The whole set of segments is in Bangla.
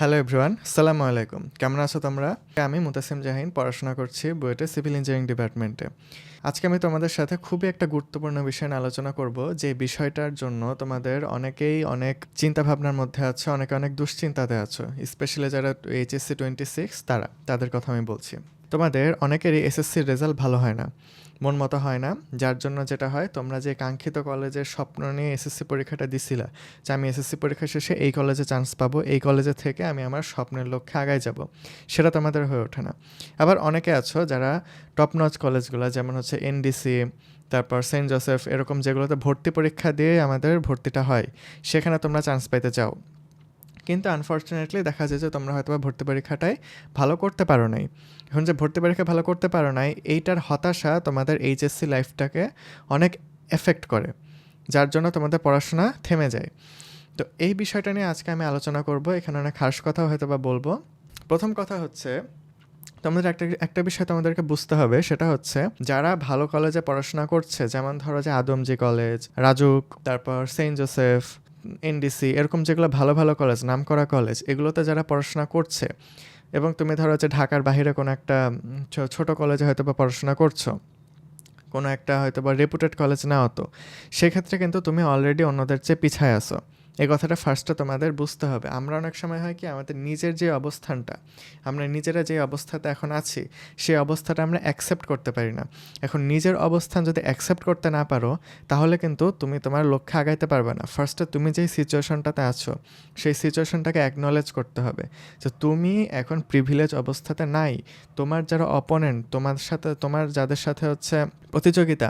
হ্যালো এভরিওয়ান সালামু আলাইকুম কেমন আছো তোমরা? আমি মুতাসিম জাহিন, পড়াশোনা করছি বুয়েটে সিভিল ইঞ্জিনিয়ারিং ডিপার্টমেন্টে। আজকে আমি তোমাদের সাথে খুবই একটা গুরুত্বপূর্ণ বিষয় নিয়ে আলোচনা করব, যে বিষয়টার জন্য তোমাদের অনেকেই অনেক চিন্তা ভাবনার মধ্যে আছে, অনেকে অনেক দুশ্চিন্তাতে আছো স্পেশালি যারা এইচএসসি টোয়েন্টি সিক্স তারা, তাদের কথা আমি বলছি। তোমাদের অনেকেরই এসএসসির রেজাল্ট ভালো হয় না। মন মতো হয় না। যার জন্য যেটা হয়, তোমরা যে কাঙ্ক্ষিত কলেজের স্বপ্ন নিয়ে এসএসসি পরীক্ষাটা দিছিলা, যে আমি এসএসসি পরীক্ষা শেষে এই কলেজে চান্স পাবো, এই কলেজে থেকে আমি আমার স্বপ্নের লক্ষ্যে আগায় যাব। সেটা তোমাদের হয়ে ওঠে না। আবার অনেকে আছো যারা টপ নচ কলেজগুলো, যেমন হচ্ছে এনডিসি তারপর সেন্ট জোসেফ এরকম যেগুলোতে ভর্তি পরীক্ষা দিয়ে আমাদের ভর্তিটা হয়, সেখানে তোমরা চান্স পাইতে চাও। কিন্তু আনফর্চুনেটলি দেখা যায় যে তোমরা হয়তো বা ভর্তি পরীক্ষাটায় ভালো করতে পারো নাই। এখন যে ভর্তি পরীক্ষা ভালো করতে পারো নাই, এইটার হতাশা তোমাদের এইচএসসি লাইফটাকে অনেক এফেক্ট করে, যার জন্য তোমাদের পড়াশোনা থেমে যায়। তো এই বিষয়টা নিয়ে আজকে আমি আলোচনা করব, এখানে অনেক খাস কথা হয়তো বা বলব। প্রথম কথা হচ্ছে, তোমাদের একটা একটা বিষয় তোমাদেরকে বুঝতে হবে, সেটা হচ্ছে যারা ভালো কলেজে পড়াশোনা করছে, যেমন ধরো যে আদমজি কলেজ রাজুক, তারপর সেন্ট জোসেফ এনডিসি এরকম যেগুলো ভালো ভালো কলেজ নাম করা কলেজ এগুলোতে যারা পড়াশোনা করছে, এবং তুমি ধরো যে ঢাকার বাহিরে কোনো একটা ছোট কলেজে হয়তো বা পড়াশোনা করছ, কোনো একটা হয়তো বা রেপুটেড কলেজ না হতো সেক্ষেত্রে কিন্তু তুমি অলরেডি অন্যদের চেয়ে পিছায় আসো এই কথাটা ফার্স্টে তোমাদের বুঝতে হবে। আমরা অনেক সময় হয় কি, আমাদের নিজের যে অবস্থানটা, আমরা নিজেরা যে অবস্থাতে এখন আছি, সেই অবস্থাটা আমরা অ্যাকসেপ্ট করতে পারি না। এখন নিজের অবস্থান যদি অ্যাকসেপ্ট করতে না পারো, তাহলে কিন্তু তুমি তোমার লক্ষ্যে আগাইতে পারবে না। ফার্স্টে তুমি যেই সিচুয়েশনটাতে আছো, সেই সিচুয়েশনটাকে অ্যাকনলেজ করতে হবে। যে তুমি এখন প্রিভিলেজ অবস্থাতে নাই, তোমার যারা অপোনেন্ট তোমার সাথে, তোমার যাদের সাথে হচ্ছে প্রতিযোগিতা,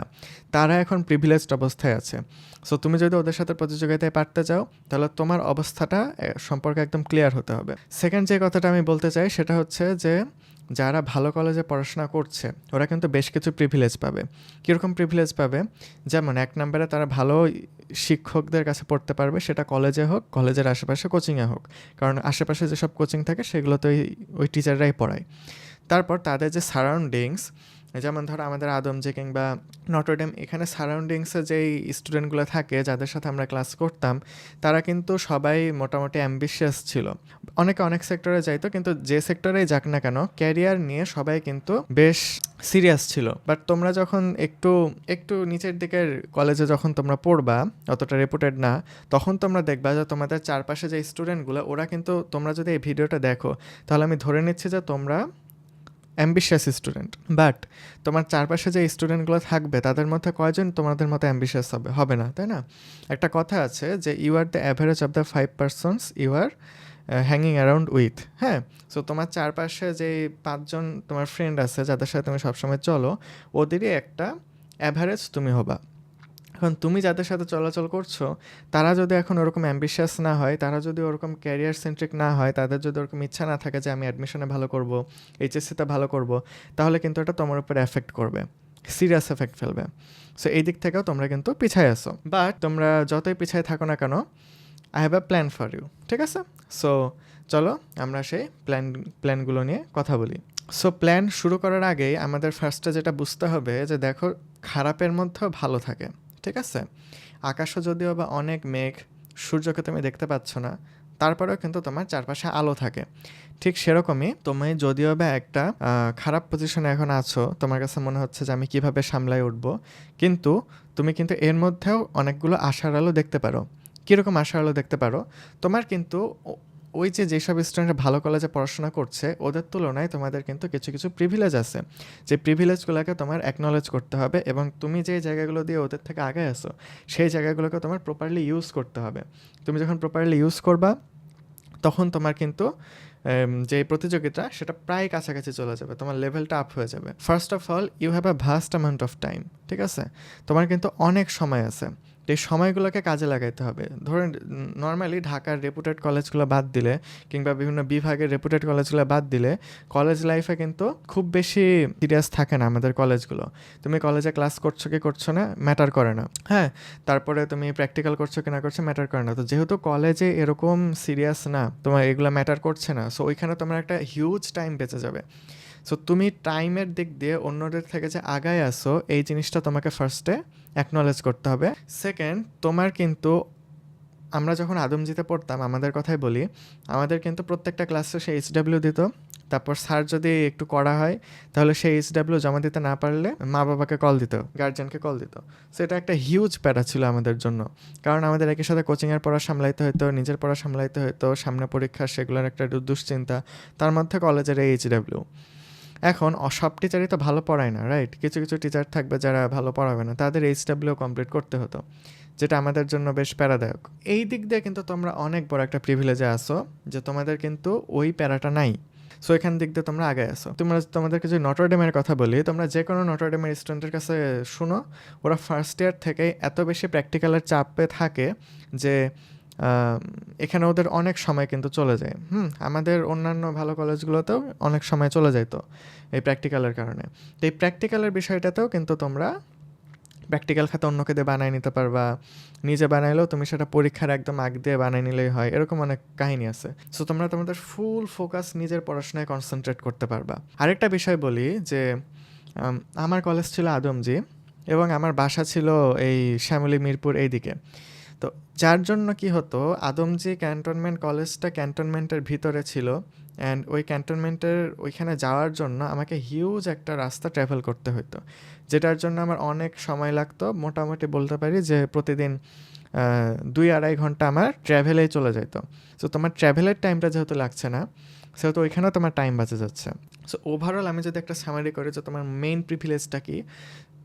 তারা এখন প্রিভিলেজড অবস্থায় আছে। সো তুমি যদি ওদের সাথে প্রতিযোগিতায় পারতে চাও, তাহলে তোমার অবস্থাটা সম্পর্কে একদম ক্লিয়ার হতে হবে। সেকেন্ড যে কথাটা আমি বলতে চাই, সেটা হচ্ছে যে, যারা ভালো কলেজে পড়াশোনা করছে, ওরা কিন্তু বেশ কিছু প্রিভিলেজ পাবে। কীরকম প্রিভিলেজ পাবে? যেমন, এক নম্বরে তারা ভালো শিক্ষকদের কাছে পড়তে পারবে, সেটা কলেজে হোক কলেজের আশেপাশে কোচিংয়ে হোক। কারণ আশেপাশে যেসব কোচিং থাকে সেগুলোতে ওই ওই টিচাররাই পড়ায়। তারপর তাদের যে সারাউন্ডিংস যেমন ধরো আমাদের আদমজে কিংবা নটরডেম এখানে সারাউন্ডিংসে যেই স্টুডেন্টগুলো থাকে, যাদের সাথে আমরা ক্লাস করতাম, তারা কিন্তু সবাই মোটামুটি অ্যাম্বিশিয়াস ছিল। অনেকে অনেক সেক্টরে যাইতো, কিন্তু যে সেক্টরেই যাক না কেন ক্যারিয়ার নিয়ে সবাই কিন্তু বেশ সিরিয়াস ছিল। বাট তোমরা যখন একটু একটু নিচের দিকের কলেজে যখন তোমরা পড়বা, অতটা রেপুটেড না, তখন তোমরা দেখবা যে তোমাদের চারপাশে যে স্টুডেন্টগুলো ওরা কিন্তু তোমরা যদি এই ভিডিওটা দেখো, তাহলে আমি ধরে নিচ্ছি যে তোমরা অ্যাম্বিশিয়াস স্টুডেন্ট বাট তোমার চারপাশে যে স্টুডেন্টগুলো থাকবে, তাদের মধ্যে কয়জন তোমাদের মতো অ্যাম্বিশিয়াস হবে? হবে না, তাই না? একটা কথা আছে যে you are the average of the five persons you are hanging around with হ্যাঁ? সো তোমার চারপাশে যে পাঁচজন তোমার ফ্রেন্ড আছে, যাদের সাথে তুমি সবসময় চলো, ওদেরই একটা অ্যাভারেজ তুমি হবা। এখন তুমি যাদের সাথে চলাচল করছ, তারা যদি এখন ওরকম অ্যাম্বিশিয়াস না হয়, তারা যদি ওরকম ক্যারিয়ার সেন্ট্রিক না হয়, তাদের যদি ওরকম ইচ্ছা না থাকে যে আমি অ্যাডমিশনে ভালো করব এইচএসসিতে ভালো করব, তাহলে কিন্তু এটা তোমার উপরে এফেক্ট করবে সিরিয়াস এফেক্ট ফেলবে। সো এই দিক থেকেও তোমরা কিন্তু পিছায় আসো বাট তোমরা যতই পিছায় থাকো না কেন I have a plan for you ঠিক আছে? সো চলো আমরা সেই প্ল্যান প্ল্যানগুলো নিয়ে কথা বলি। সো প্ল্যান শুরু করার আগেই আমাদের ফার্স্টে যেটা বুঝতে হবে যে দেখো, খারাপের মধ্যেও ভালো থাকে। ঠিক আছে? আকাশও যদিও বা অনেক মেঘ, সূর্যকে তুমি দেখতে পাচ্ছ না, তারপরেও কিন্তু তোমার চারপাশে আলো থাকে। ঠিক সেরকমই তুমি যদিও বা একটা খারাপ পজিশনে এখন আছো, তোমার কাছে মনে হচ্ছে যে আমি কীভাবে সামলাই উঠব, কিন্তু তুমি কিন্তু এর মধ্যেও অনেকগুলো আশার আলো দেখতে পারো। কীরকম আশার আলো দেখতে পারো? তোমার কিন্তু ওই যে যেসব স্টুডেন্ট ভালো কলেজে পড়াশোনা করছে, ওদের তুলনায় তোমাদের কিন্তু কিছু কিছু প্রিভিলেজ আছে। যে প্রিভিলেজগুলোকে তোমার অ্যাকনলেজ করতে হবে এবং তুমি যে জায়গাগুলো দিয়ে ওদের থেকে আগে আসো সেই জায়গাগুলোকে তোমার প্রপারলি ইউজ করতে হবে। তুমি যখন প্রপারলি ইউজ করবা, তখন তোমার কিন্তু যে প্রতিযোগিতা, সেটা প্রায় কাছাকাছি চলে যাবে, তোমার লেভেলটা আপ হয়ে যাবে। First of all you have a vast amount of time ঠিক আছে? তোমার কিন্তু অনেক সময় আছে। এই সময়গুলোকে কাজে লাগাইতে হবে। ধরেন নর্মালি ঢাকার রেপুটেড কলেজগুলো বাদ দিলে কিংবা বিভিন্ন বিভাগের রেপুটেড কলেজগুলো বাদ দিলে কলেজ লাইফে কিন্তু খুব বেশি সিরিয়াস থাকে না আমাদের কলেজগুলো তুমি কলেজে ক্লাস করছ কি করছ না ম্যাটার করে না। হ্যাঁ তারপরে তুমি প্র্যাকটিক্যাল করছ কি না করছ ম্যাটার করে না। তো যেহেতু কলেজে এরকম সিরিয়াস না, তোমার এগুলো ম্যাটার করছে না সো ওইখানে তোমার একটা হিউজ টাইম বেঁচে যাবে। সো তুমি টাইমের দিক দিয়ে অন্যদের থেকে যে আগায় আসো এই জিনিসটা তোমাকে ফার্স্টে অ্যাকনলেজ করতে হবে। সেকেন্ড তোমার কিন্তু, আমরা যখন আদমজিতে পড়তাম, আমাদের কথাই বলি, আমাদের কিন্তু প্রত্যেকটা ক্লাসে সে এইচডাব্লিউ দিত। তারপর স্যার যদি একটু করা হয়, তাহলে সেই এইচডাব্লিউ জমা দিতে না পারলে মা বাবাকে কল দিত গার্জিয়ানকে কল দিত। সো এটা একটা হিউজ প্যারা ছিল আমাদের জন্য। কারণ আমাদের একই সাথে কোচিংয়ের পড়া সামলাইতে হতো নিজের পড়া সামলাইতে হতো সামনে পরীক্ষা, সেগুলোর একটা দুশ্চিন্তা, তার মধ্যে কলেজের এই এইচডাব্লিউ এখন সব টিচারই তো ভালো পড়ায় না রাইট কিছু কিছু টিচার থাকবে যারা ভালো পড়াবে না। তাদের এইচডাব্লিউ কমপ্লিট করতে হতো, যেটা আমাদের জন্য বেশ প্যারাদায়ক। এই দিক দিয়ে কিন্তু তোমরা অনেক বড় একটা প্রিভিলেজে আসো যে তোমাদের কিন্তু ওই প্যারাটা নাই। সো এখান দিক দিয়ে তোমরা আগে আসো তোমরা, তোমাদেরকে যদি নটরডেমের কথা বলি, তোমরা যে কোনো নটরডেমের স্টুডেন্টের কাছে শুনো, ওরা ফার্স্ট ইয়ার থেকে এত বেশি প্র্যাকটিক্যালের চাপে থাকে যে এখানে ওদের অনেক সময় কিন্তু চলে যায়। হুম, আমাদের অন্যান্য ভালো কলেজগুলোতেও অনেক সময় চলে যায় তো এই প্র্যাকটিক্যালের কারণে। তো এই প্র্যাকটিক্যালের বিষয়টাতেও কিন্তু তোমরা প্র্যাকটিক্যাল খাতে অন্যকে দিয়ে বানায় নিতে পারবা। নিজে বানাইলেও তুমি সেটা পরীক্ষার একদম আগ দিয়ে বানাই নিলেই হয়। এরকম অনেক কাহিনী আছে। সো তোমরা তোমাদের ফুল ফোকাস নিজের পড়াশোনায় কনসেন্ট্রেট করতে পারবা। আরেকটা বিষয় বলি যে আমার কলেজ ছিল আদমজি এবং আমার বাসা ছিল এই শ্যামলী মিরপুর এইদিকে। তো যার জন্য কি হতো আদমজি ক্যান্টনমেন্ট কলেজটা ক্যান্টনমেন্টের ভিতরে ছিল অ্যান্ড ওই ক্যান্টনমেন্টের ওইখানে যাওয়ার জন্য আমাকে হিউজ একটা রাস্তা ট্রাভেল করতে হতো যেটার জন্য আমার অনেক সময় লাগতো, মোটামুটি বলতে পারি যে প্রতিদিন দুই আড়াই ঘণ্টা আমার ট্র্যাভেলেই চলে যেত সো তোমার ট্র্যাভেলের টাইমটা যেহেতু লাগছে না, সেহেতু ওইখানেও তোমার টাইম বাঁচে যাচ্ছে। সো ওভারঅল আমি যদি একটা সামারি করি যে তোমার মেইন প্রিভিলেজটা কি?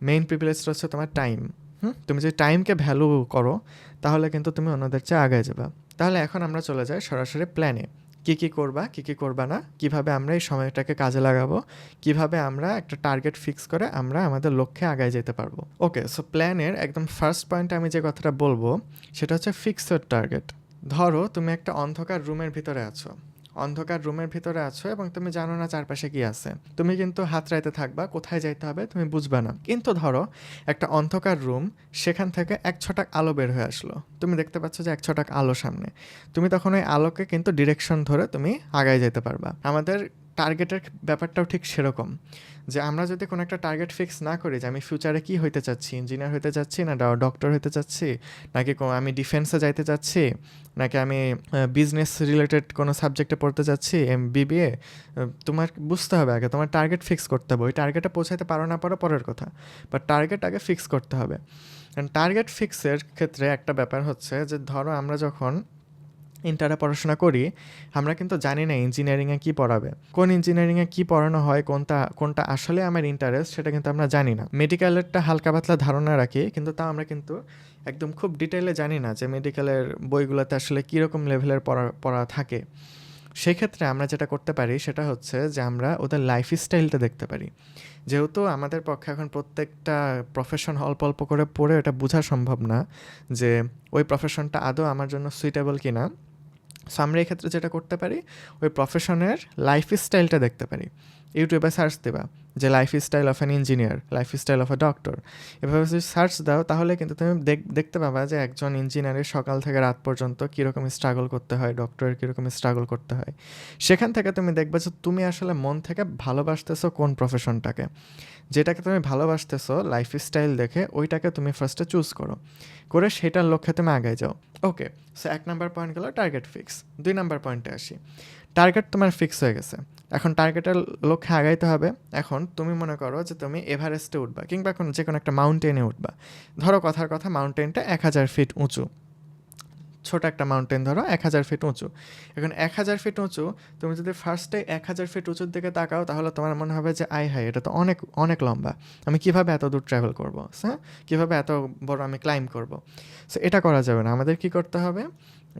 মেইন প্রিভিলেজটা হচ্ছে তোমার টাইম হুম, তুমি যদি টাইমকে ভ্যালু করো, তাহলে কিন্তু তুমি অন্যদের চেয়ে আগে যাবে। তাহলে এখন আমরা চলে যাই সরাসরি প্ল্যানে কী কী করবা, কী কী করবা না, কীভাবে আমরা এই সময়টাকে কাজে লাগাবো, কীভাবে আমরা একটা টার্গেট ফিক্স করে আমরা আমাদের লক্ষ্যে আগায় যেতে পারব। ওকে সো প্ল্যানের একদম ফার্স্ট পয়েন্টে আমি যে কথাটা বলব, সেটা হচ্ছে ফিক্সড টার্গেট ধরো তুমি একটা অন্ধকার রুমের ভিতরে আছো। অন্ধকার রুমের ভিতরে আছো এবং তুমি জানো না চারপাশে কি আছে। তুমি কিন্তু হাত রাইতে থাকবা, কোথায় যাইতে হবে তুমি বুঝবা না। কিন্তু ধরো, একটা অন্ধকার রুম, সেখান থেকে এক ছটাক আলো বের হয়ে আসলো। তুমি দেখতে পাচ্ছ যে এক ছটাক আলো সামনে। তুমি তখন ওই আলোকে কিন্তু ডিরেকশন ধরে তুমি আগায় যেতে পারবা। আমাদের টার্গেটের ব্যাপারটাও ঠিক সেরকম। যে আমরা যদি কোনো একটা টার্গেট ফিক্স না করি যে আমি ফিউচারে কী হইতে চাচ্ছি? ইঞ্জিনিয়ার হইতে চাচ্ছি না ডক্টর হইতে চাচ্ছি? নাকি আমি ডিফেন্সে যাইতে চাচ্ছি? নাকি আমি বিজনেস রিলেটেড কোনো সাবজেক্টে পড়তে চাচ্ছি? এম বিবিএ তোমার বুঝতে হবে আগে, তোমার টার্গেট ফিক্স করতে হবে। ওই টার্গেটে পৌঁছাতে পারো না পারো, পরের কথা। বাট টার্গেট আগে ফিক্স করতে হবে। কারণ টার্গেট ফিক্সের ক্ষেত্রে একটা ব্যাপার হচ্ছে যে ধরো আমরা যখন ইন্টারে পড়াশোনা করি, আমরা কিন্তু জানি না ইঞ্জিনিয়ারিংয়ে কী পড়াবে। কোন ইঞ্জিনিয়ারিংয়ে কী পড়ানো হয়, কোনটা কোনটা আসলে আমার ইন্টারেস্ট সেটা কিন্তু আমরা জানি না। মেডিকেলেরটা হালকা পাতলা ধারণা রাখি, কিন্তু তা আমরা কিন্তু একদম খুব ডিটেলে জানি না যে মেডিকেলের বইগুলোতে আসলে কীরকম লেভেলের পড়া পড়া থাকে। সেক্ষেত্রে আমরা যেটা করতে পারি সেটা হচ্ছে যে আমরা ওদের লাইফ স্টাইলটা দেখতে পারি। যেহেতু আমাদের পক্ষে এখন প্রত্যেকটা প্রফেশন অল্প অল্প করে পড়ে এটা বোঝা সম্ভব না যে ওই প্রফেশনটা আদৌ আমার জন্য সুইটেবল কি না সো আমরা যেটা করতে পারি, ওই প্রফেশনের লাইফ স্টাইলটা দেখতে পারি। ইউটিউবে সার্চ দেবা যে lifestyle of an engineer lifestyle of a doctor এভাবে যদি সার্চ দাও, তাহলে কিন্তু তুমি দেখতে পাবা যে একজন ইঞ্জিনিয়ারের সকাল থেকে রাত পর্যন্ত কীরকম স্ট্রাগল করতে হয় ডক্টরের কীরকম স্ট্রাগল করতে হয়। সেখান থেকে তুমি দেখবে যে তুমি আসলে মন থেকে ভালোবাসতেছো কোন প্রফেশনটাকে যেটাকে তুমি ভালোবাসতেছো লাইফ স্টাইল দেখে, ওইটাকে তুমি ফার্স্টে চুজ করো। করে সেটার লক্ষ্যে তুমি আগায় যাও। ওকে সো এক নাম্বার পয়েন্ট গেলো টার্গেট ফিক্স দুই নাম্বার পয়েন্টে আসি। টার্গেট তোমার ফিক্স হয়ে গেছে। এখন টার্গেটের লক্ষ্যে আগাইতে হবে। এখন তুমি মনে করো যে তুমি এভারেস্টে উঠবা কিংবা কোনো যে কোনো একটা মাউন্টেনে উঠবা। ধরো কথার কথা মাউন্টেনটা এক হাজার ফিট উঁচু। ছোট একটা মাউন্টেন ধরো, এক হাজার ফিট উঁচু। এখন এক হাজার ফিট উঁচু, তুমি যদি ফার্স্টে এক হাজার ফিট উঁচুর দিকে তাকাও, তাহলে তোমার মনে হবে যে আই হাই এটা তো অনেক অনেক লম্বা। আমি কীভাবে এত দূর ট্রাভেল করব? হ্যাঁ? কীভাবে এত বড় আমি ক্লাইম্ব করব? সো এটা করা যাবে না। আমাদের কি করতে হবে?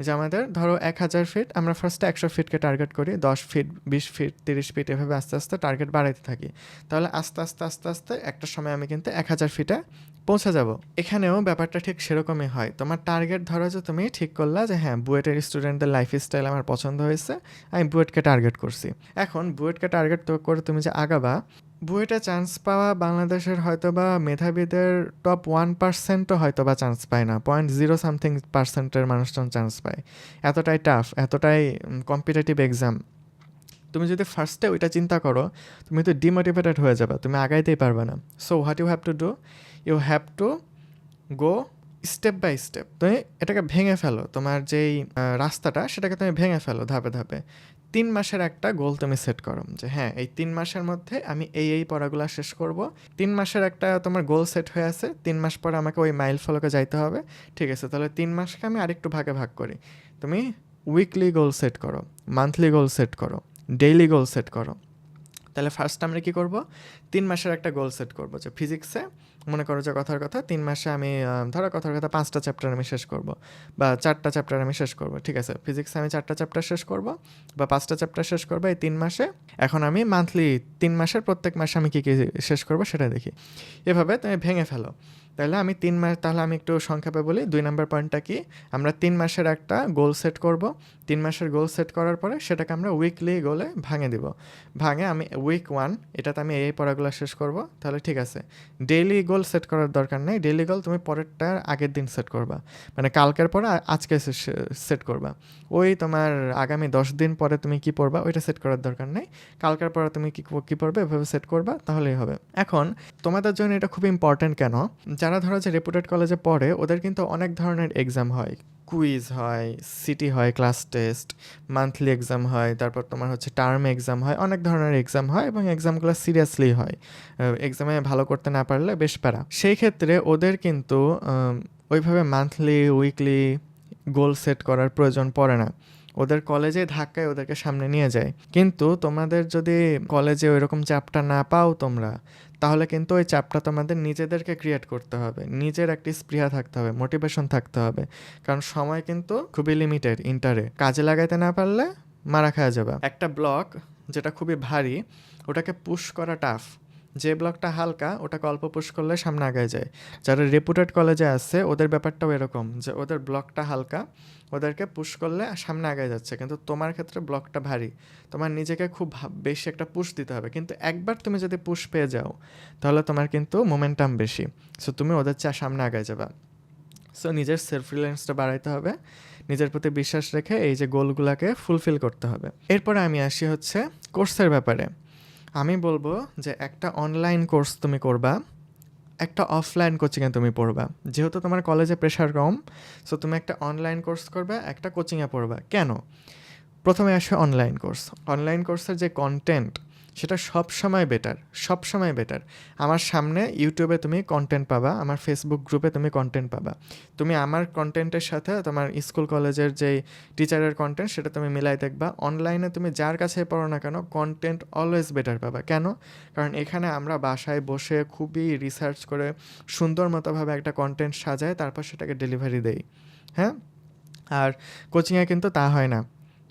যে আমাদের, ধরো এক হাজার ফিট আমরা ফার্স্টে একশো ফিটকে টার্গেট করি, দশ ফিট বিশ ফিট তিরিশ ফিট এভাবে আস্তে আস্তে টার্গেট বাড়াইতে থাকি। তাহলে আস্তে আস্তে আস্তে আস্তে একটা সময় আমি কিন্তু এক হাজার ফিটে পৌঁছে যাব। এখানেও ব্যাপারটা ঠিক সেরকমই হয়। তোমার টার্গেট ধরো যে তুমি ঠিক করলা যে হ্যাঁ বুয়েটের স্টুডেন্টদের লাইফ স্টাইল আমার পছন্দ হয়েছে, আমি বুয়েটকে টার্গেট করছি। এখন বুয়েটকে টার্গেট করে তুমি যে আগাবা বুয়েটে চান্স পাওয়া বাংলাদেশের হয়তো বা মেধাবীদের টপ ওয়ান পার্সেন্টও হয়তো বা চান্স পায় না। পয়েন্ট জিরো সামথিং পার্সেন্টের মানুষজন চান্স পায়। এতটাই টাফ এতটাই কম্পিটিটিভ এক্সাম তুমি যদি ফার্স্টে ওইটা চিন্তা করো, তুমি তো ডিমোটিভেটেড হয়ে যাবে, তুমি আগাইতেই পারবে না। So what you have to do you have to go step by step তুমি এটাকে ভেঙে ফেলো। তোমার যেই রাস্তাটা, সেটাকে তুমি ভেঙে ফেলো ধাপে ধাপে। তিন মাসের একটা গোল তুমি সেট করো, যে হ্যাঁ এই তিন মাসের মধ্যে আমি এই এই পড়াগুলো শেষ করব। তিন মাসের একটা তোমার গোল সেট হয়ে আছে, তিন মাস পরে আমাকে ওই মাইল ফলকে যাইতে হবে। ঠিক আছে, তাহলে তিন মাসকে আমি আরেকটু ভাগে ভাগ করি। তুমি উইকলি গোল সেট করো মান্থলি গোল সেট করো ডেইলি গোল সেট করো। তাহলে ফার্স্ট আমরা কি করব? তিন মাসের একটা গোল সেট করব, যে ফিজিক্সে মনে করো যে কথার কথা, তিন মাসে আমি ধরো কথার কথা পাঁচটা চ্যাপ্টার আমি শেষ করব বা চারটা চ্যাপ্টার আমি শেষ করব, ঠিক আছে? ফিজিক্সে আমি চারটা চ্যাপ্টার শেষ করব বা পাঁচটা চ্যাপ্টার শেষ করব এই তিন মাসে। এখন আমি মান্থলি তিন মাসের প্রত্যেক মাসে আমি কী কী শেষ করব সেটা দেখি। এভাবে তুমি ভেঙে ফেলো। তাহলে আমি তিন মাস, তাহলে আমি একটু সংক্ষেপে বলি, দুই নম্বর পয়েন্টটা কি? আমরা তিন মাসের একটা গোল সেট করব। তিন মাসের গোল সেট করার পরে সেটাকে আমরা উইকলি গোলে ভাঙে দিব। ভাঙে আমি উইক ওয়ান এটাতে আমি এই পড়াগুলো শেষ করব। তাহলে ঠিক আছে। ডেইলি গোল সেট করার দরকার নেই। ডেইলি গোল তুমি পরেরটার আগের দিন সেট করবা। মানে কালকের পরে আজকে সেট করবা। ওই তোমার আগামী দশ দিন পরে তুমি কি পড়বা? ওইটা সেট করার দরকার নেই। কালকের পরে তুমি কি কী পড়বে? এভাবে সেট করবা, তাহলেই হবে। এখন তোমাদের জন্য এটা খুব ইম্পর্ট্যান্ট কেন? যারা ধরো যে রেপুটেড কলেজে পড়ে, ওদের কিন্তু অনেক ধরনের এক্সাম হয়। কুইজ হয় সিটি হয় ক্লাস টেস্ট মান্থলি এক্সাম হয়, তারপর তোমার হচ্ছে টার্ম এক্সাম হয়, অনেক ধরনের এক্সাম হয় এবং এক্সামগুলো সিরিয়াসলি হয়। এক্সামে ভালো করতে না পারলে বেশ প্যারা। সেই ক্ষেত্রে ওদের কিন্তু ওইভাবে মান্থলি উইকলি গোল সেট করার প্রয়োজন পড়ে না। ওদের কলেজে ধাক্কায় ওদেরকে সামনে নিয়ে যায়। কিন্তু তোমাদের যদি কলেজে ওইরকম চাপটা না পাও তোমরা তাহলে কিন্তু ওই চাপটা তোমাদের নিজেদেরকে ক্রিয়েট করতে হবে। নিজের একটি স্পৃহা থাকতে হবে মোটিভেশন থাকতে হবে। কারণ সময় কিন্তু খুবই লিমিটেড ইন্টারে কাজে লাগাইতে না পারলে মারা খাওয়া যাবে। একটা ব্লক যেটা খুবই ভারী, ওটাকে পুশ করা টাফ যে ব্লকটা হালকা, ওটাকে অল্প পুশ করলে সামনে আগায় যায়। যারা রেপুটেড কলেজে আছে, ওদের ব্যাপারটাও এরকম যে ওদের ব্লকটা হালকা, ওদেরকে পুশ করলে সামনে আগায় যাচ্ছে। কিন্তু তোমার ক্ষেত্রে ব্লকটা ভারী। তোমার নিজেকে খুব বেশি একটা পুশ দিতে হবে। কিন্তু একবার তুমি যদি পুশ পেয়ে যাও, তাহলে তোমার কিন্তু মোমেন্টাম বেশি। সো তুমি ওদের চা, সামনে আগায় যাবা। সো নিজের সেলফ রিলায়েন্সটা বাড়াইতে হবে। নিজের প্রতি বিশ্বাস রেখে এই যে গোলগুলোকে ফুলফিল করতে হবে। এরপরে আমি আসি হচ্ছে কোর্সের ব্যাপারে। আমি বলব যে একটা অনলাইন কোর্স তুমি করবা, একটা অফলাইন কোচিংয়ে তুমি পড়বা। যেহেতু তোমার কলেজে প্রেশার কম সো তুমি একটা অনলাইন কোর্স করবে, একটা কোচিংয়ে পড়বা। কেন? প্রথমে আসে অনলাইন কোর্স অনলাইন কোর্সের যে কন্টেন্ট সেটা সব সময় বেটার সব সময় বেটার আমার সামনে ইউটিউবে তুমি কন্টেন্ট পাবা, আমার ফেসবুক গ্রুপে তুমি কন্টেন্ট পাবা। তুমি আমার কন্টেন্টের সাথে তোমার স্কুল কলেজের যেই টিচারের কন্টেন্ট সেটা তুমি মিলাই দেখবা। অনলাইনে তুমি যার কাছে পড়ো না কেন কন্টেন্ট অলওয়েজ বেটার পাবা। কেন? কারণ এখানে আমরা বাসায় বসে খুবই রিসার্চ করে সুন্দর মতোভাবে একটা কন্টেন্ট সাজায় তারপর সেটাকে ডেলিভারি দেই। হ্যাঁ? আর কোচিংয়ে কিন্তু তা হয় না।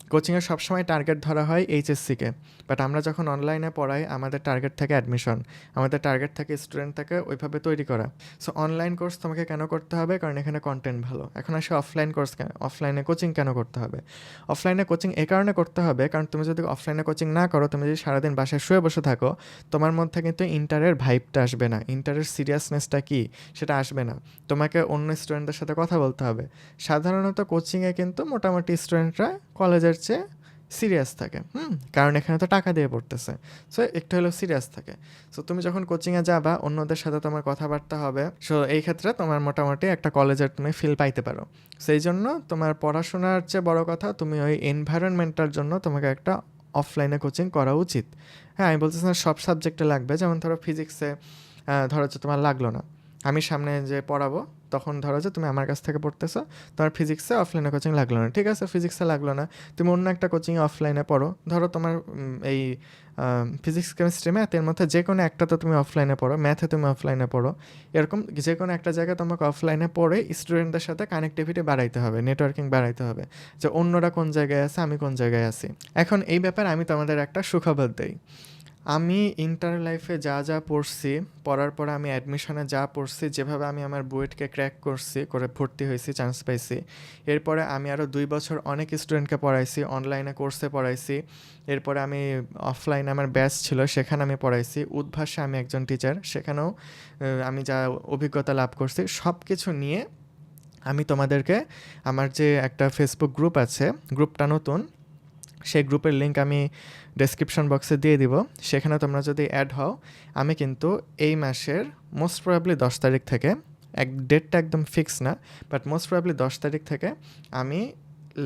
কোচিংয়ে সবসময় টার্গেট ধরা হয় এইচএসসিকে বাট আমরা যখন অনলাইনে পড়াই, আমাদের টার্গেট থাকে অ্যাডমিশন আমাদের টার্গেট থাকে স্টুডেন্ট থাকে, ওইভাবে তৈরি করা। সো অনলাইন কোর্স তোমাকে কেন করতে হবে? কারণ এখানে কন্টেন্ট ভালো। এখন আসে অফলাইন কোর্স কেন? অফলাইনে কোচিং কেন করতে হবে? অফলাইনে কোচিং এ কারণে করতে হবে, কারণ তুমি যদি অফলাইনে কোচিং না করো, তুমি যদি সারাদিন বাসায় শুয়ে বসে থাকো, তোমার মধ্যে কিন্তু ইন্টারের ভাইবটা আসবে না। ইন্টারের সিরিয়াসনেসটা কি? সেটা আসবে না। তোমাকে অন্য স্টুডেন্টদের সাথে কথা বলতে হবে। সাধারণত কোচিংয়ে কিন্তু মোটামুটি স্টুডেন্টরা কলেজের চেয়ে সিরিয়াস থাকে। হুম, কারণ এখানে তো টাকা দিয়ে পড়তেছে। সো একটু হলেও সিরিয়াস থাকে। সো তুমি যখন কোচিংয়ে যাবা, অন্যদের সাথে তোমার কথাবার্তা হবে। সো এই ক্ষেত্রে তোমার মোটামুটি একটা কলেজের তুমি ফিল পাইতে পারো। সেই জন্য তোমার পড়াশোনার চেয়ে বড় কথা, তুমি ওই এনভায়রনমেন্টটার জন্য তোমাকে একটা অফলাইনে কোচিং করা উচিত। হ্যাঁ আমি বলতেছি না সব সাবজেক্টে লাগবে। যেমন ধরো ফিজিক্সে ধরো তোমার লাগল না। আমি সামনে যে পড়াবো তখন ধরো যে তুমি আমার কাছ থেকে পড়তেছো, তোমার ফিজিক্সে অফলাইনে কোচিং লাগল না। ঠিক আছে ফিজিক্সে লাগল না। তুমি অন্য একটা কোচিংয়ে অফলাইনে পড়ো। ধরো তোমার এই ফিজিক্স কেমিস্ট্রি ম্যাথ এর মধ্যে যে কোনো একটা তো তুমি অফলাইনে পড়ো ম্যাথে তুমি অফলাইনে পড়ো। এরকম যে কোনো একটা জায়গায় তোমাকে অফলাইনে পড়ে স্টুডেন্টদের সাথে কানেক্টিভিটি বাড়াইতে হবে নেটওয়ার্কিং বাড়াইতে হবে। যে অন্যরা কোন জায়গায় আছে, আমি কোন জায়গায় আছি। এখন এই ব্যাপারে আমি তোমাদের একটা সুখবর দেই। আমি ইন্টার লাইফে যা যা পড়ছি, পড়ার পর আমি অ্যাডমিশনে যা পড়ছি, যেভাবে আমি আমার বুয়েটকে ক্র্যাক করছি, করে ভর্তি হয়েছি চান্স পাইছি, এরপরে আমি আরও দুই বছর অনেক স্টুডেন্টকে পড়াইছি অনলাইনে কোর্সে পড়াইছি, এরপরে আমি অফলাইনে আমার ব্যাচ ছিল, সেখানে আমি পড়াইছি, উদ্ভাসে আমি একজন টিচার সেখানেও আমি যা অভিজ্ঞতা লাভ করছি সব কিছু নিয়ে আমি তোমাদেরকে আমার যে একটা ফেসবুক গ্রুপ আছে, গ্রুপটা নতুন সেই গ্রুপের লিঙ্ক আমি ডেসক্রিপশন বক্সে দিয়ে দিব। সেখানে তোমরা যদি অ্যাড হও, আমি কিন্তু এই মাসের মোস্ট প্রবাবলি দশ তারিখ থেকে, এক ডেটটা একদম ফিক্স না বাট মোস্ট প্রবাবলি দশ তারিখ থেকে আমি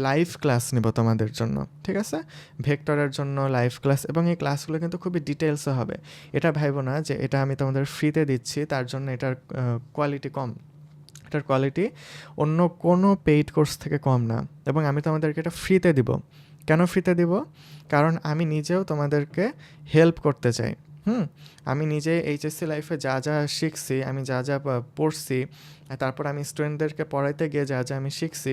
লাইভ ক্লাস নেব তোমাদের জন্য, ঠিক আছে? ভেক্টরের জন্য লাইভ ক্লাস এবং এই ক্লাসগুলো কিন্তু খুবই ডিটেলসে হবে। এটা ভাইবো না যে এটা আমি তোমাদের ফ্রিতে দিচ্ছি, তার জন্য এটার কোয়ালিটি কম। এটার কোয়ালিটি অন্য কোনো পেইড কোর্স থেকে কম না, এবং আমি তোমাদেরকে এটা ফ্রিতে দিব। কেন ফ্রিতে দিব? কারণ আমি নিজেও তোমাদেরকে হেল্প করতে চাই। হুম? আমি নিজে এইচএসসি লাইফে যা যা শিখছি, আমি যা যা পড়ছি তারপর আমি স্টুডেন্টদেরকে পড়াইতে গিয়ে যা যা আমি শিখছি,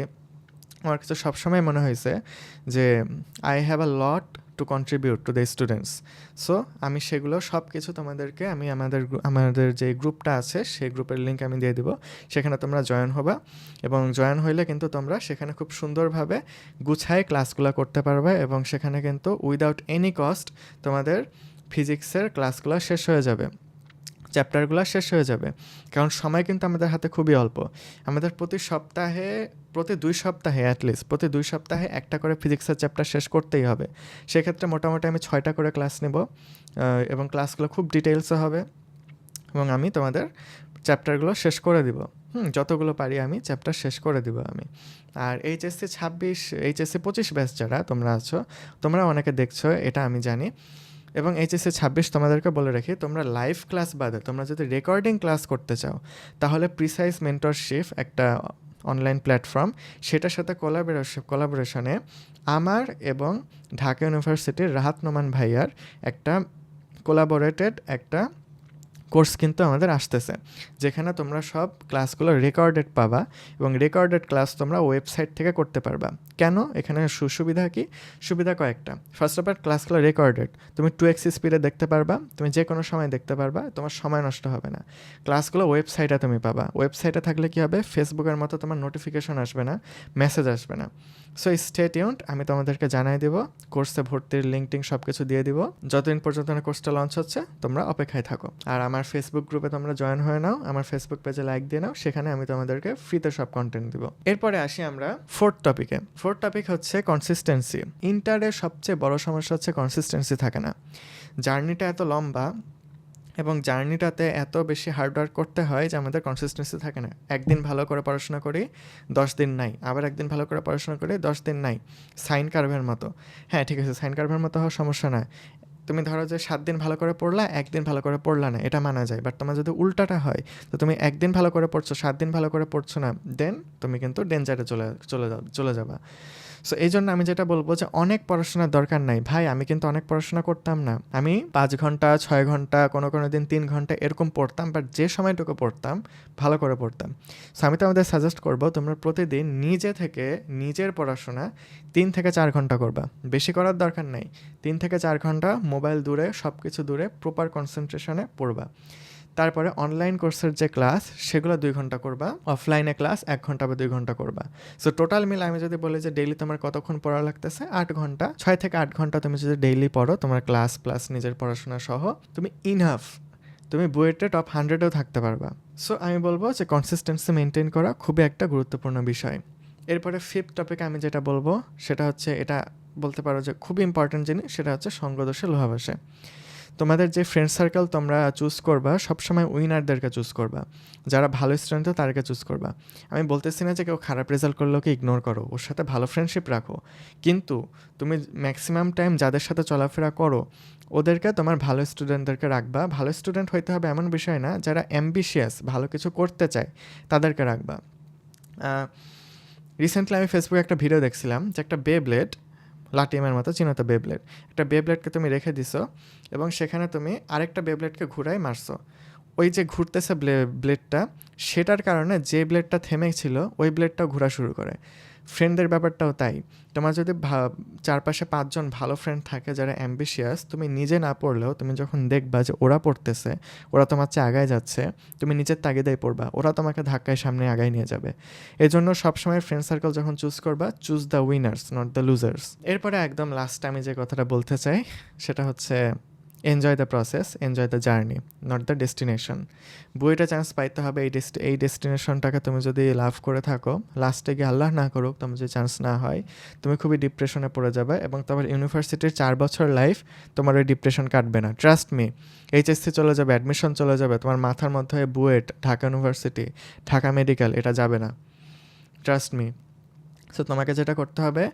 আমার কাছে সবসময় মনে হয়েছে যে I have a lot to contribute to the students so আমি সেগুলো সব কিছু তোমাদেরকে, আমি আমাদের আমাদের যে গ্রুপটা আছে, সেই গ্রুপের লিঙ্ক আমি দিয়ে দিব। সেখানে তোমরা জয়েন হবা এবং জয়েন হইলে কিন্তু তোমরা সেখানে খুব সুন্দরভাবে গুছায় ক্লাসগুলো করতে পারবে এবং সেখানে কিন্তু উইদাউট এনি কস্ট তোমাদের ফিজিক্সের ক্লাসগুলো শেষ হয়ে যাবে। চ্যাপ্টারগুলো শেষ হয়ে যাবে। কারণ সময় কিন্তু আমাদের হাতে খুবই অল্প। আমাদের প্রতি সপ্তাহে, প্রতি দুই সপ্তাহে অ্যাটলিস্ট প্রতি দুই সপ্তাহে একটা করে ফিজিক্সের চ্যাপ্টার শেষ করতেই হবে। সেক্ষেত্রে মোটামুটি আমি ছয়টা করে ক্লাস নেব এবং ক্লাসগুলো খুব ডিটেলসে হবে, এবং আমি তোমাদের চ্যাপ্টারগুলো শেষ করে দিব। হুম, যতগুলো পারি আমি চ্যাপ্টার শেষ করে দিব আমি। আর এইচএসসি ছাব্বিশ এইচএসসি পঁচিশ ব্যাচ যারা তোমরা আছো, তোমরা অনেকে দেখছ, এটা আমি জানি। এবং এইচএসএ ছাব্বিশ তোমাদেরকে বলে রাখি, তোমরা লাইভ ক্লাস বাদে, তোমরা যদি রেকর্ডিং ক্লাস করতে চাও, তাহলে প্রিসাইজ মেন্টরশিপ একটা অনলাইন প্ল্যাটফর্ম সেটার সাথে কোলাবোরেশন কোলাবোরেশনে আমার এবং ঢাকা ইউনিভার্সিটির রাহাত নোমান ভাইয়ার একটা কোলাবোরেটেড একটা কোর্স কিন্তু আমাদের আসতেছে, যেখানে তোমরা সব ক্লাসগুলো রেকর্ডেড পাবা এবং রেকর্ডেড ক্লাস তোমরা ওয়েবসাইট থেকে করতে পারবা। কেন? এখানে সুবিধা কি? সুবিধা কয়েকটা। ফার্স্ট অফ অল ক্লাসগুলো রেকর্ডেড। তুমি টু এক্স স্পিডে দেখতে পারবা, তুমি যে কোনো সময় দেখতে পারবা, তোমার সময় নষ্ট হবে না। ক্লাসগুলো ওয়েবসাইটে তুমি পাবা। ওয়েবসাইটে থাকলে কি হবে? ফেসবুকের মতো তোমার নোটিফিকেশন আসবে না মেসেজ আসবে না। সো স্টে টিউন্ড আমি তোমাদেরকে জানাই দিব কোর্সে ভর্তির লিঙ্ক টিঙ্ক সব কিছু দিয়ে দিব। যতদিন পর্যন্ত না কোর্সটা লঞ্চ হচ্ছে, তোমরা অপেক্ষায় থাকো। আর আমার ফেসবুক গ্রুপে তোমরা জয়েন হয়ে নাও, আমার ফেসবুক পেজে লাইক দিয়ে নাও, সেখানে আমি তোমাদেরকে ফ্রিতে সব কন্টেন্ট দিব। এরপরে আসি আমরা ফোর্থ টপিকে ফোর্থ টপিক হচ্ছে কনসিস্টেন্সি ইন্টারের সবচেয়ে বড় সমস্যা হচ্ছে কনসিস্টেন্সি থাকে না। জার্নিটা এত লম্বা এবং জার্নিটাতে এত বেশি হার্ডওয়ার্ক করতে হয় যে আমাদের কনসিস্টেন্সি থাকে না। একদিন ভালো করে পড়াশোনা করি, দশ দিন নাই। আবার একদিন ভালো করে পড়াশোনা করি, দশ দিন নাই। সাইন কার্ভের মতো। হ্যাঁ ঠিক আছে সাইন কার্ভের মতো হওয়ার সমস্যা না। তুমি ধরো যে সাত দিন ভালো করে পড়লা, একদিন ভালো করে পড়লা না। এটা মানা যায়। বাট তোমার যদি উল্টাটা হয়, তো তুমি একদিন ভালো করে পড়ছো, সাত দিন ভালো করে পড়ছো না দেন তুমি কিন্তু ডেঞ্জারে চলে চলে যাও, চলে যাবা। সো এই জন্য আমি যেটা বলব যে অনেক পড়াশোনার দরকার নাই। ভাই, আমি কিন্তু অনেক পড়াশোনা করতাম না। আমি পাঁচ ঘণ্টা, ছয় ঘণ্টা, কোনো কোনো দিন তিন ঘণ্টা এরকম পড়তাম বাট যে সময়টুকু পড়তাম, ভালো করে পড়তাম। সো আমি তো আমাদের সাজেস্ট করব, তোমরা প্রতিদিন নিজে থেকে নিজের পড়াশোনা তিন থেকে চার ঘণ্টা করবা। বেশি করার দরকার নাই। তিন থেকে চার ঘণ্টা মোবাইল দূরে সব কিছু দূরে প্রপার কনসেন্ট্রেশনে পড়বা। তারপরে অনলাইন কোর্সের যে ক্লাস সেগুলো দুই ঘণ্টা করবা। অফলাইনে ক্লাস এক ঘণ্টা বা দুই ঘণ্টা করবা। সো টোটাল মিলে আমি যদি বলি যে ডেইলি তোমার কতক্ষণ পড়া লাগতেছে? আট ঘণ্টা। ছয় থেকে আট ঘণ্টা তুমি যদি ডেইলি পড়ো, তোমার ক্লাস প্লাস নিজের পড়াশোনা সহ, তুমি ইনহাফ তুমি বুয়েটে টপ হান্ড্রেডেও থাকতে পারবা। সো আমি বলব যে কনসিস্টেন্সি মেনটেন করা খুবই একটা গুরুত্বপূর্ণ বিষয়। এরপরে ফিফথ টপিক আমি যেটা বলব, সেটা হচ্ছে এটা বলতে পারো যে খুবই ইম্পর্টেন্ট জিনিস, সেটা হচ্ছে সঙ্গদোষে লোহাবাসে তোমাদের যে ফ্রেন্ড সার্কেল তোমরা চুজ করবা, সবসময় উইনারদেরকে চুজ করবা। যারা ভালো স্টুডেন্ট তাদেরকে চুজ করবা। আমি বলতেছি না যে কেউ খারাপ রেজাল্ট করলেও কি ইগনোর করো, ওর সাথে ভালো ফ্রেন্ডশিপ রাখো। কিন্তু তুমি ম্যাক্সিমাম টাইম যাদের সাথে চলাফেরা করো, ওদেরকে তোমার ভালো স্টুডেন্টদেরকে রাখবা। ভালো স্টুডেন্ট হইতে হবে এমন বিষয় না, যারা অ্যাম্বিশিয়াস ভালো কিছু করতে চায়, তাদেরকে রাখবা। রিসেন্টলি আমি ফেসবুকে একটা ভিডিও দেখছিলাম যে একটা বে ব্লেড লাটিমের মতো চিহ্নিত বেবলেট একটা বেবলেটকে তুমি রেখে দিছো এবং সেখানে তুমি আরেকটা বেবলেটকে ঘুরাই মারছো। ওই যে ঘুরতেছে ব্লেডটা, সেটার কারণে যে ব্লেডটা থেমেছিল, ওই ব্লেডটাও ঘোরা শুরু করে। ফ্রেন্ডদের ব্যাপারটাও তাই। তোমার যদি চারপাশে পাঁচজন ভালো ফ্রেন্ড থাকে যারা অ্যাম্বিশিয়াস, তুমি নিজে না পড়লেও তুমি যখন দেখবা যে ওরা পড়তেছে, ওরা তোমার চেয়ে আগায় যাচ্ছে, তুমি নিজের তাগিদাই পড়বা, ওরা তোমাকে ধাক্কায় সামনে আগায় নিয়ে যাবে। এই জন্য সবসময় ফ্রেন্ড সার্কেল যখন চুজ করবা choose the winners not the losers এরপরে একদম লাস্ট আমি যে কথাটা বলতে চাই, সেটা হচ্ছে enjoy the process enjoy the journey not the destination বইটা চান্স পাইতে হবে এই ডেস্ট এই ডেস্টিনেশনটাকে তুমি যদি লাভ করে থাকো লাস্টে গিয়ে আল্লাহ না করুক, তোমার যদি চান্স না হয়, তুমি খুবই ডিপ্রেশনে পড়ে যাবে এবং তোমার ইউনিভার্সিটির চার বছর লাইফ তোমার ওই ডিপ্রেশন কাটবে না। ট্রাস্ট মি এইচএসসি চলে যাবে অ্যাডমিশন চলে যাবে, তোমার মাথার মধ্যে বুয়েট, ঢাকা ইউনিভার্সিটি ঢাকা মেডিকেল এটা যাবে না। ট্রাস্ট মি সো তোমাকে যেটা করতে হবে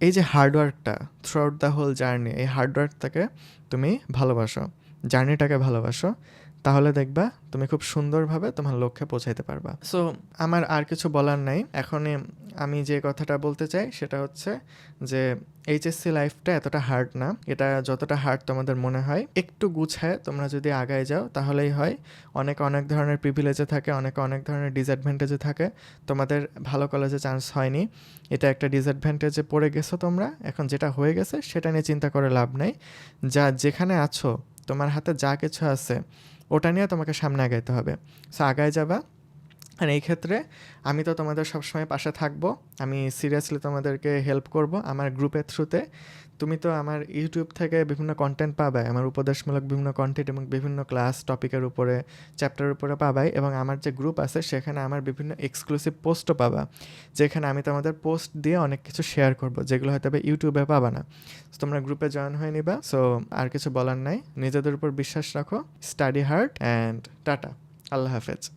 এই যে হার্ডওয়ার্কটা throughout the whole journey এই হার্ডওয়ার্কটাকে তুমি ভালোবাসো জার্নিটাকে ভালোবাসো তাহলে দেখবা তুমি খুব সুন্দরভাবে তোমার লক্ষ্যে পৌঁছাইতে পারবা। সো আমার আর কিছু বলার নাই। এখনই আমি যে কথাটা বলতে চাই সেটা হচ্ছে যে এইচএসসি লাইফটা এতটা হার্ড না। এটা যতটা হার্ড তোমাদের মনে হয়, একটু গুছায় তোমরা যদি আগায় যাও তাহলেই হয়। অনেক অনেক ধরনের প্রিভিলেজে থাকে, অনেক অনেক ধরনের ডিসঅ্যাডভান্টেজে থাকে। তোমাদের ভালো কলেজে চান্স হয়নি। এটা একটা ডিসঅ্যাডভান্টেজে পড়ে গেছো তোমরা। এখন যেটা হয়ে গেছে সেটা নিয়ে চিন্তা করে লাভ নেই। যা যেখানে আছো, তোমার হাতে যা কিছু আছে ওটা নিয়ে তোমাকে সামনে আগাইতে হবে। সো আগায় যাবা। আর এই ক্ষেত্রে আমি তো তোমাদের সবসময় পাশে থাকব, আমি সিরিয়াসলি তোমাদেরকে হেল্প করব আমার গ্রুপের থ্রুতে তুমি তো আমার ইউটিউব থেকে বিভিন্ন কন্টেন্ট পাবে আমার উপদেশমূলক বিভিন্ন কন্টেন্ট এবং বিভিন্ন ক্লাস টপিকের উপরে চ্যাপ্টারের উপরে পাবাই এবং আমার যে গ্রুপ আছে সেখানে আমার বিভিন্ন এক্সক্লুসিভ পোস্টও পাবা, যেখানে আমি তোমাদের পোস্ট দিয়ে অনেক কিছু শেয়ার করব, যেগুলো হয়তো ইউটিউবে পাবা না। তোমরা গ্রুপে জয়েন হয়ে নিবা সো আর কিছু বলার নাই। নিজেদের উপর বিশ্বাস রাখো। স্টাডি হার্ড অ্যান্ড টাটা আল্লাহ হাফেজ।